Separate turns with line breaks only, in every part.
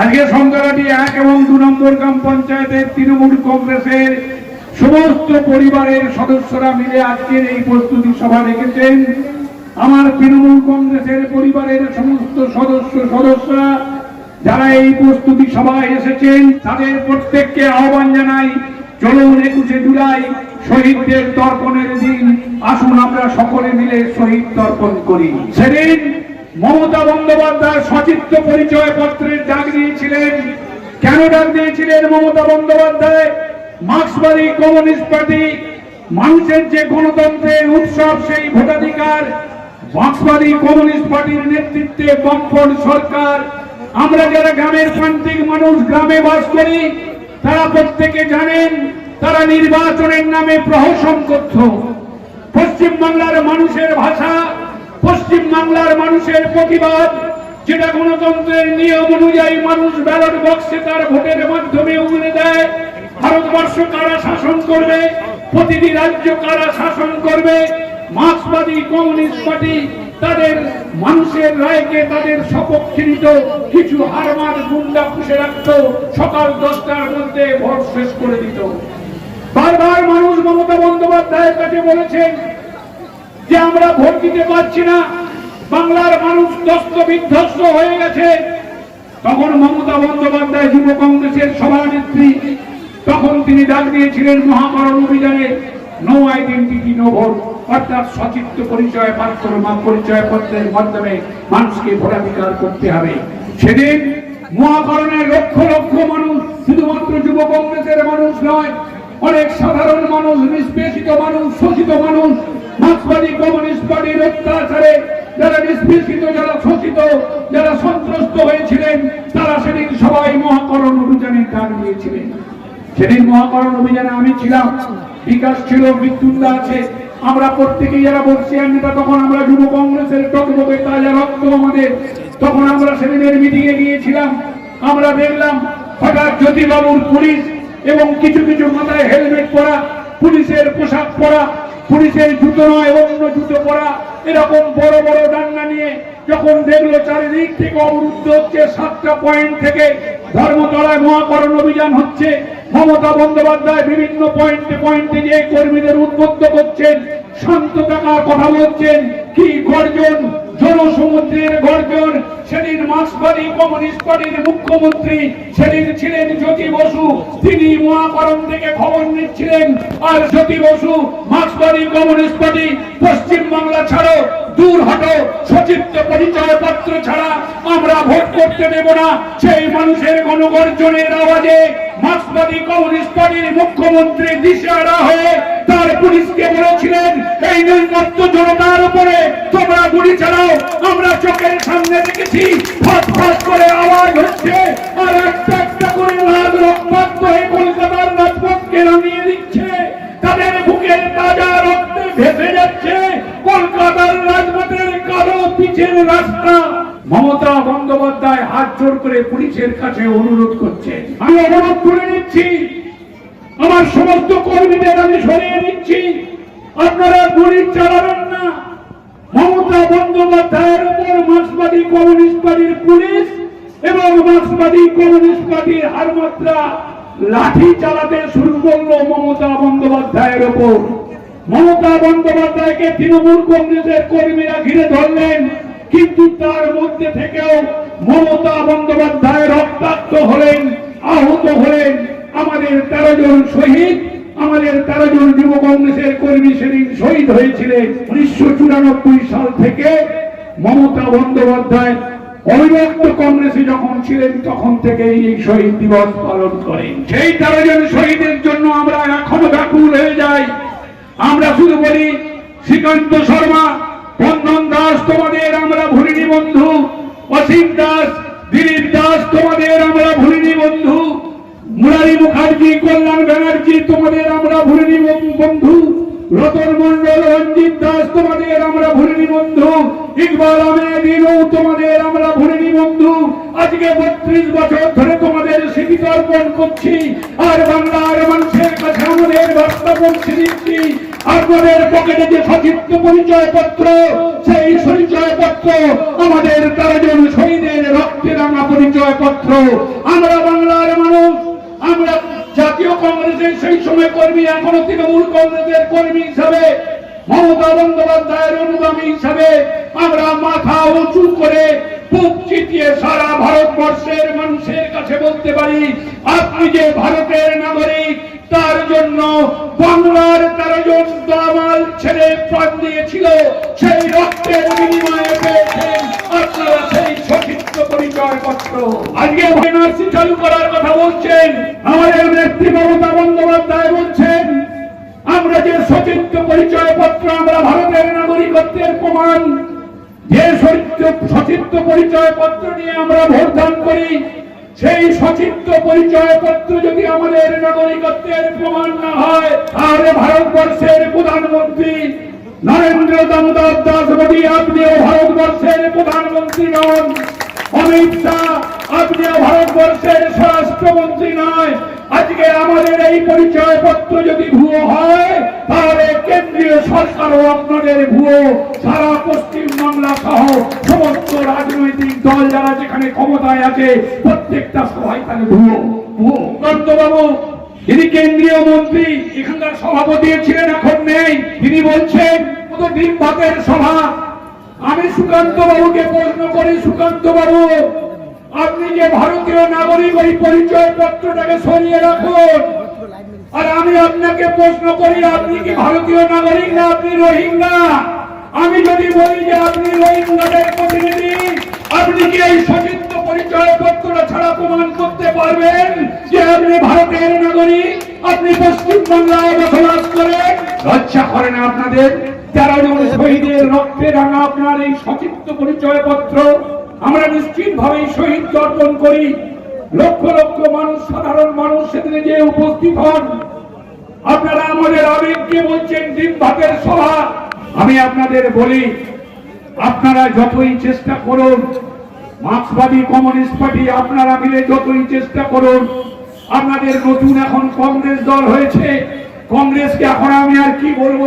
আজকে সংখ্যাটি এক এবং দু নম্বর গ্রাম পঞ্চায়েতের তৃণমূল কংগ্রেসের সমস্ত পরিবারের সদস্যরা মিলে আজকের এই প্রস্তুতি সভা রেখেছেন। আমার তৃণমূল কংগ্রেসের পরিবারের সমস্ত সদস্য, সদস্যরা যারা এই প্রস্তুতি সভায় এসেছেন, তাদের প্রত্যেককে আহ্বান জানাই, চলুন একুশে জুলাই শহীদদের তর্পণের দিন। আসুন আমরা সকলে মিলে শহীদ তর্পণ করি। সেদিন মমতা বন্দ্যোপাধ্যায় সচিত্র পরিচয় পত্রের ডাক দিয়েছিলেন। কেন ডাক দিয়েছিলেন মমতা বন্দ্যোপাধ্যায়? মার্ক্সবাদী কমিউনিস্ট পার্টি মানুষের যে গণতন্ত্রের উৎসব, সেই ভোটাধিকার মার্ক্সবাদী কমিউনিস্ট পার্টির নেতৃত্বে বামফ্রন্ট সরকার। আমরা যারা গ্রামের প্রান্তিক মানুষ, গ্রামে বাস করি, তারা প্রত্যেকে জানেন, তারা নির্বাচনের নামে প্রহসন করত। পশ্চিমবাংলার মানুষের ভাষা পশ্চিম বাংলার মানুষের প্রতিবাদ, যেটা গণতন্ত্রের নিয়ম অনুযায়ী মানুষ ব্যালট বক্সে তার ভোটের মাধ্যমে উগলে দেয়। ভারতবর্ষ কারা শাসন করবে? প্রতিটি রাজ্য কারা শাসন করবে? মার্ক্সবাদী, কমিউনিস্ট পার্টি তাদের মানুষের রায়কে তাদের সপক্ষে নিত কিছু হারমার গুন্ডা পুষে রাখতো, সকাল দশটার মধ্যে ভোট শেষ করে দিত। বারবার মানুষ মমতা বন্দ্যোপাধ্যায়ের কাছে বলেছেন যে আমরা ভোট দিতে পারছি না, বাংলার মানুষ দস্ত বিধ্বস্ত হয়ে গেছে। তখন মমতা বন্দ্যোপাধ্যায় যুব কংগ্রেসের সভানেত্রী, তখন তিনি ডাক দিয়েছিলেন মহাকরণ অভিযানে নো আইডেন্টিটি নো ভোট অর্থাৎ সচিত্র পরিচয় পাত্র পরিচয় পত্রের মাধ্যমে মানুষকে ভোটাধিকার করতে হবে। সেদিন মহাকরণের লক্ষ লক্ষ মানুষ, শুধুমাত্র যুব কংগ্রেসের মানুষ নয়, অনেক সাধারণ মানুষ, নিষ্পেষিত মানুষ, শোষিত মানুষ মার্ক্সবাদী কমিউনিস্ট পার্টির অত্যাচারে যারা নিষ্পেষিত, যারা শোষিত, যারা সন্ত্রস্ত হয়েছিলেন, তারা সেদিন সবাই মহাকরণ অভিযানে ডাক দিয়েছিলেন সেদিন মহাকরণ অভিযানে আমি ছিলাম। বিকাশ ছিল মৃত্যুন্দা আছে। আমরা প্রত্যেকেই যারা বর্ষিয়ান নেতা, তখন আমরা যুব কংগ্রেসের টকবকে তাজা রক্ত আমাদের। তখন আমরা সেদিনের মিটিং এ গিয়েছিলাম। আমরা দেখলাম হঠাৎ জ্যোতিবাবুর পুলিশ এবং কিছু কিছু মাথায় হেলমেট পরা, পুলিশের পোশাক পরা পুলিশের জুতো নয় অন্য জুতো পরা। এরকম বড় বড় ডান্না নিয়ে যখন দেখল চারিদিক থেকে অবরুদ্ধ হচ্ছে, সাতটা পয়েন্ট থেকে ধর্মতলায় মহাকরণ অভিযান হচ্ছে। মমতা বন্দ্যোপাধ্যায় বিভিন্ন পয়েন্টে পয়েন্টে যে কর্মীদের উদ্বুদ্ধ করছেন, শান্ত থাকার কথা বলছেন, কি গর্জন! জনসমুদ্রের গর্জন, সেদিন মার্ক্সবাদী কমিউনিস্ট পার্টির মুখ্যমন্ত্রী সেদিন ছিলেন জ্যোতি বসু। তিনি মহাকরণ থেকে খবর নিচ্ছিলেন, আর জ্যোতি বসু মার্ক্সবাদী কমিউনিস্ট পার্টি পশ্চিম বাংলা ছাড়ো, দূর হটো, সচিত্র পরিচয় পত্র ছাড়া আমরা ভোট করতে দেব না। সেই মানুষের গণগর্জনের আওয়াজে মার্ক্সবাদী কমিউনিস্ট পার্টির মুখ্যমন্ত্রী দিশারা হয়ে তার পুলিশকে বলেছিলেন, এই নৈমত্য জনতার উপরে তোমরা গুলি চালাও। আমরা চোখের সামনে দেখেছি করে আওয়াজ হচ্ছে, আর একটা একটা করে লাল রক্তাক্ত হয়ে কলকাতার রাজপথকে রাঙিয়ে দিচ্ছে। তাদের বুকের তাজা রক্তে ভেসে যাচ্ছে। কলকাতার রাজপথের কালো পিছের রাস্তা। মমতা বন্দ্যোপাধ্যায় হাত জোর করে পুলিশের কাছে অনুরোধ করছে। আমি অনুরোধ করে নিচ্ছি আমার সমস্ত কর্মীদের আমি সরিয়ে দিচ্ছি। আপনারা গুলি চালাবেন না। মমতা বন্দ্যোপাধ্যায়ের উপর মার্ক্সবাদী কমিউনিস্ট পার্টির পুলিশ এবং মার্ক্সবাদী কমিউনিস্ট পার্টির হারমাত্রা লাঠি চালাতে শুরু করল মমতা বন্দ্যোপাধ্যায়ের উপর। মমতা বন্দ্যোপাধ্যায়কে তৃণমূল কংগ্রেসের কর্মীরা ঘিরে ধরলেন, কিন্তু তার মধ্যে থেকেও মমতা বন্দ্যোপাধ্যায় রক্তাক্ত হলেন, আহত হলেন। আমাদের তেরো জন শহীদ, আমাদের তেরো জন যুব কংগ্রেসের কর্মী সেদিন শহীদ হয়েছিলেন উনিশশো চুরানব্বই সাল থেকে। মমতা বন্দ্যোপাধ্যায় অবিভক্ত কংগ্রেসে যখন ছিলেন, তখন থেকে এই শহীদ দিবস পালন করেন। সেই তেরো জন শহীদের জন্য আমরা এখনও ব্যাকুল হয়ে যাই। আমরা শুধু বলি, শ্রীকান্ত শর্মা, বন্ধন দাস তোমাদের আমরা ভুলিনি বন্ধু। অসীম দাস, দিলীপ দাস তোমাদের মুরারি মুখার্জি, কল্যাণ ব্যানার্জি, তোমাদের আমরা ভুলিনি বন্ধু। রতন মন্ডল রঞ্জিত দাস, তোমাদের আমরা ভুলিনি বন্ধু। ইকবাল আহমেদিনও তোমাদের আমরা ভুলিনি বন্ধু। আজকে বত্রিশ বছর ধরে তোমাদের স্মৃতি অর্পণ করছি। আর বাংলার মানুষের কাছে আমাদের বার্তা পৌঁছে দিচ্ছি। আপনাদের পকেটে যে সচিত্র পরিচয় পত্র সেই পরিচয় পত্র আমাদের তেরো জন শহীদের রক্তে রাঙা পরিচয় পত্র আমরা বাংলার মানুষ আমরা জাতীয় কংগ্রেসের সেই সময় কর্মী, এখনও তৃণমূল কংগ্রেসের কর্মী হিসাবে, মমতা বন্দ্যোপাধ্যায়ের অনুগামী হিসাবে আমরা মাথা উঁচু করে বুক চিতিয়ে সারা ভারতবর্ষের মানুষের কাছে বলতে পারি, আপনি যে ভারতের নাগরিক, তার জন্য বাংলার তেরো জন দামাল ছেলে প্রাণ দিয়েছিল, সেই রক্তের বিনিময়ে পেয়েছেন আপনারা। সেই সচিত্র পরিচয় পত্র আজকে এনআরসি চালু যদি আমাদের নাগরিকত্বের প্রমাণ না হয়, তাহলে ভারতবর্ষের প্রধানমন্ত্রী নরেন্দ্র দামোদর দাস মোদী আপনিও ভারতবর্ষের প্রধানমন্ত্রী নন। অমিত শাহ আপনিও ভারতবর্ষের স্বরাষ্ট্রমন্ত্রী নয়। আজকে আমাদের এই পরিচয় পত্র যদি ভুয়ো হয়, তাহলে কেন্দ্রীয় সরকারও আপনাদের ভুয়ো সারা পশ্চিম বাংলা সহ সমস্ত রাজনৈতিক দল যারা যেখানে ক্ষমতায় আছে, প্রত্যেকটা সবাই তাহলে ভুয়ো। ভুয়ো। বাবু তিনি কেন্দ্রীয় মন্ত্রী, এখানকার সভাপতি ছিলেন, এখন নেই। তিনি বলছেন দিন ভাতের সভা। আমি সুকান্ত বাবুকে প্রশ্ন করি সুকান্ত বাবু আপনি যে ভারতীয় নাগরিক, ওই পরিচয় পত্রটাকে সরিয়ে রাখুন। আর আমি আপনাকে প্রশ্ন করি, আপনি কি ভারতীয় নাগরিক না আপনি রোহিঙ্গা? আমি যদি বলি যে আপনি রোহিঙ্গাদের প্রতিনিধি, আপনি কি এই সচিত্র পরিচয় পত্রটা ছাড়া প্রমাণ করতে পারবেন যে আপনি ভারতের নাগরিক? আপনি পশ্চিম বাংলায় বসবাস করেন? লজ্জা করে না আপনাদের? জন শহীদের রক্তে রাঙা আপনার এই সচিত্র পরিচয় পত্র আমরা শহীদ করি। লক্ষ লক্ষ মানুষ, সাধারণ মানুষ সেদিনে যে উপস্থিত হন। আপনারা আমাদের আবেগকে বলছেন ভাতের সভা। আমি আপনাদের বলি, আপনারা যতই চেষ্টা করুন, মার্ক্সবাদী কমিউনিস্ট পার্টি, আপনারা মিলে যতই চেষ্টা করুন, আপনাদের নতুন এখন কংগ্রেস দল হয়েছে। কংগ্রেসকে এখন আমি আর কি বলব?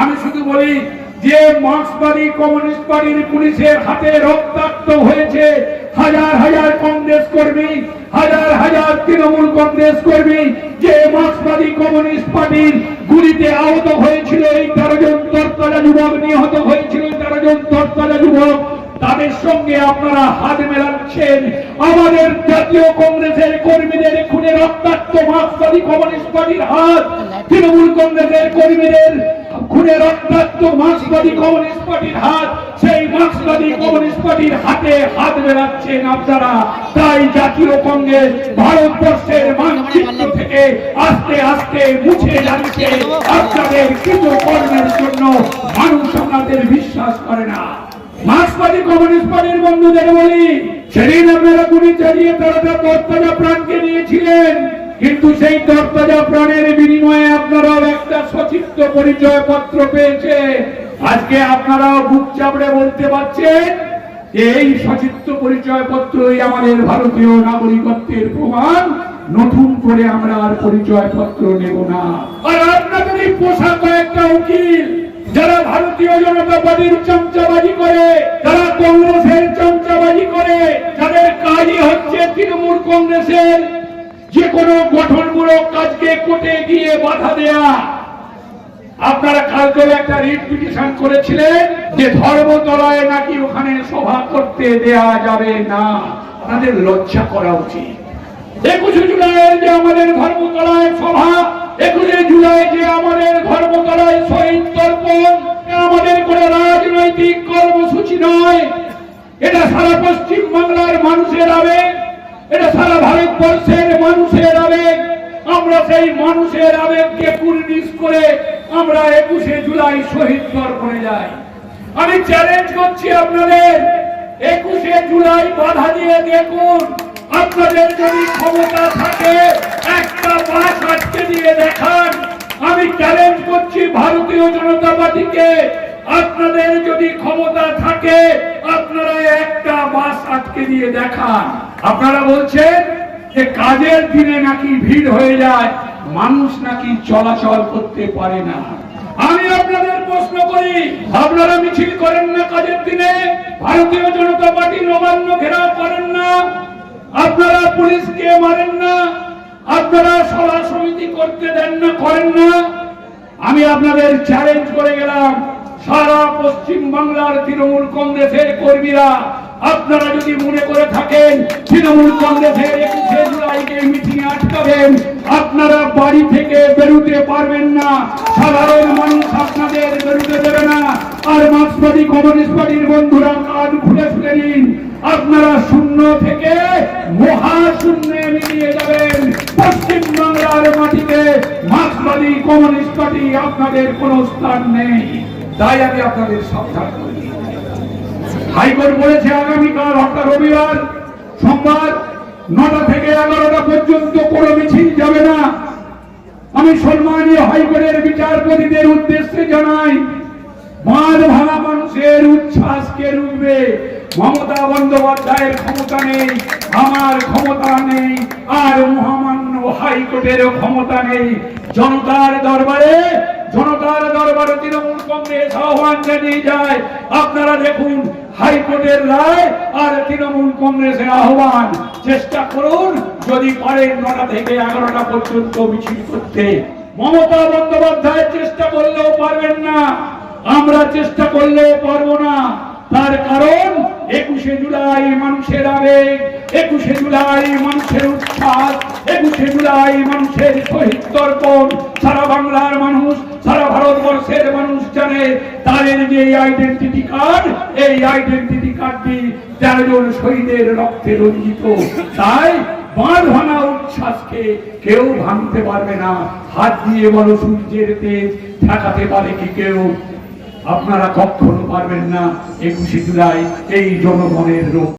আমি শুধু বলি যে মার্ক্সবাদী কমিউনিস্ট পার্টির পুলিশের হাতে রক্তাক্ত হয়েছে হাজার হাজার কংগ্রেস কর্মী, হাজার হাজার তৃণমূল কংগ্রেস কর্মী যে মার্ক্সবাদী কমিউনিস্ট পার্টির গুলিতে আহত হয়েছিল এই তেরো জন তরতলা যুবক, নিহত হয়েছিল তেরো জন তরতলা যুবক। তাদের সঙ্গে আপনারা হাত মেলাচ্ছেন। আমাদের জাতীয় কংগ্রেসের কর্মীদের খুনে রক্তাক্ত মার্ক্সবাদী কমিউনিস্ট পার্টির হাত। তৃণমূল কংগ্রেসের কর্মীদের খুনে রক্তাক্ত মার্ক্সবাদী কমিউনিস্ট পার্টির হাত, সেই মার্ক্সবাদী কমিউনিস্ট পার্টির হাতে হাত মেলাচ্ছেন আপনারা। তাই জাতীয় কংগ্রেস ভারতবর্ষের মানচিত্র থেকে আস্তে আস্তে মুছে যাচ্ছে। আপনাদের কিছু কর্মের জন্য মানুষ আপনাদের বিশ্বাস করে না। মার্ক্সবাদী কমিউনিস্ট পার্টির বন্ধুদের বলি, সেদিন আপনারা গুলি চালিয়ে তারা তার প্রাণকে নিয়েছিলেন কিন্তু সেই তরতাজা প্রাণের বিনিময়ে আপনারাও একটা সচিত্র পরিচয় পত্র পেয়েছে। আজকে আপনারাও বুক চাপড়ে বলতে পারছেন এই সচিত্র পরিচয় পত্রই আমাদের ভারতীয় নাগরিকত্বের প্রমাণ। নতুন করে আমরা আর পরিচয় পত্র নেব না। আর আপনাদের এই পোশাক কয়েকটা উকিল, যারা ভারতীয় জনতা পার্টির চমচাবাজি করে, যারা কংগ্রেসের চমচাবাজি করে, যাদের কাজই হচ্ছে তৃণমূল কংগ্রেসের যে কোনো গঠনমূলক কাজকে কোটে গিয়ে বাধা দেয়া। আপনারা কালকে একটা রিট পিটিশন করেছিলেন যে ধর্মতলায় নাকি ওখানে সভা করতে দেয়া যাবে না। আপনাদের লজ্জা করা উচিত। একুশে জুলাইয়ের যে আমাদের ধর্মতলায় সভা, একুশে জুলাই যে আমাদের ধর্মতলায় শহীদ তর্পণ আমাদের কোন রাজনৈতিক কর্মসূচি নয়। এটা সারা পশ্চিম বাংলার মানুষের আবেগ। এটা সারা ভারতবর্ষের মানুষের আবেগ। আমরা সেই মানুষের আবেগকে পূর্ণিশ করে আমরা একুশে জুলাই শহীদ তর্পণে যাই। আমি চ্যালেঞ্জ করছি আপনাদের, একুশে জুলাই বাধা দিয়ে দেখুন, আপনাদের যদি ক্ষমতা থাকে, একটা বাস আটকে দিয়ে দেখান। আমি চ্যালেঞ্জ করছি ভারতীয় জনতা পার্টিকে, আপনাদের যদি ক্ষমতা থাকে আপনারা একটা বাস আটকে দিয়ে দেখান। আপনারা বলছেন যে কাজের দিনে নাকি ভিড় হয়ে যায়, মানুষ নাকি চলাচল করতে পারে না। আমি আপনাদের প্রশ্ন করি, আপনারা মিছিল করেন না কাজের দিনে? ভারতীয় জনতা পার্টি নবান্ন ঘেরাও করেন না? আপনারা পুলিশকে মারেন না? আপনারা সভা সমিতি করতে দেন না, করেন না? আমি আপনাদের চ্যালেঞ্জ করে গেলাম। সারা পশ্চিম বাংলার তৃণমূল কংগ্রেসের কর্মীরা, আপনারা যদি মনে করে থাকেন, তৃণমূল কংগ্রেসের একুশে জুলাইকে মিটিং আটকাবেন, আপনারা বাড়ি থেকে বেরোতে পারবেন না। সাধারণ মানুষ আপনাদের বেরোতে দেবে না। আর মার্ক্সবাদী কমিউনিস্ট পার্টির বন্ধুরা কাজ খুলে খুলে নিন। আপনারা শূন্য থেকে মহাশূন্যে মিলিয়ে যাবেন। পশ্চিম বাংলার মাটিতে মার্ক্সবাদী কমিউনিস্ট পার্টি আপনাদের কোনো স্থান নেই। তাই আমি আপনাদের সাবধান। করি হাইকোর্ট বলেছে আগামীকাল অর্থাৎ রবিবার সোমবার নটা থেকে এগারোটা পর্যন্ত কোনো মিছিল যাবে না। আমি সম্মানীয় হাইকোর্টের বিচারপতিদের উদ্দেশ্যে জানাই বাঁধ ভাঙা মানুষের উচ্ছ্বাসকে রুখবে? মমতা বন্দ্যোপাধ্যায়ের ক্ষমতা নেই, আমার ক্ষমতা নেই, আর মহামান্য হাইকোর্টেরও ক্ষমতা নেই। জনতার দরবারে জনতার দরবারে তৃণমূল কংগ্রেস আহ্বান জানিয়ে যায়, আপনারা দেখুন হাইকোর্টের রায় আর তৃণমূল কংগ্রেসের আহ্বান। চেষ্টা করুন, যদি পারেন নটা থেকে এগারোটা পর্যন্ত মিছিল করতে। মমতা বন্দ্যোপাধ্যায় চেষ্টা করলেও পারবেন না। আমরা চেষ্টা করলেও পারব না। তার কারণ একুশে জুলাই মানুষের আবেগ। একুশে জুলাই মানুষের উচ্ছ্বাস, একুশে জুলাই মানুষের শহীদ তর্পণ। সারা বাংলার মানুষ, সারা ভারতবর্ষের মানুষ জানে তাদের যে আইডেন্টিটি কার্ড এই আইডেন্টিটি কার্ডটি তেরো জন শহীদের রক্তে রঞ্জিত। তাই বাঁধ ভাঙা উচ্ছ্বাসকে কেউ ভাঙতে পারবে না। হাত দিয়ে বলো সূর্যের তেজ, ঠেকাতে পারে কি কেউ? আপনারা কখনো পারবেন না। একুশে জুলাই এই জনগণের রোগ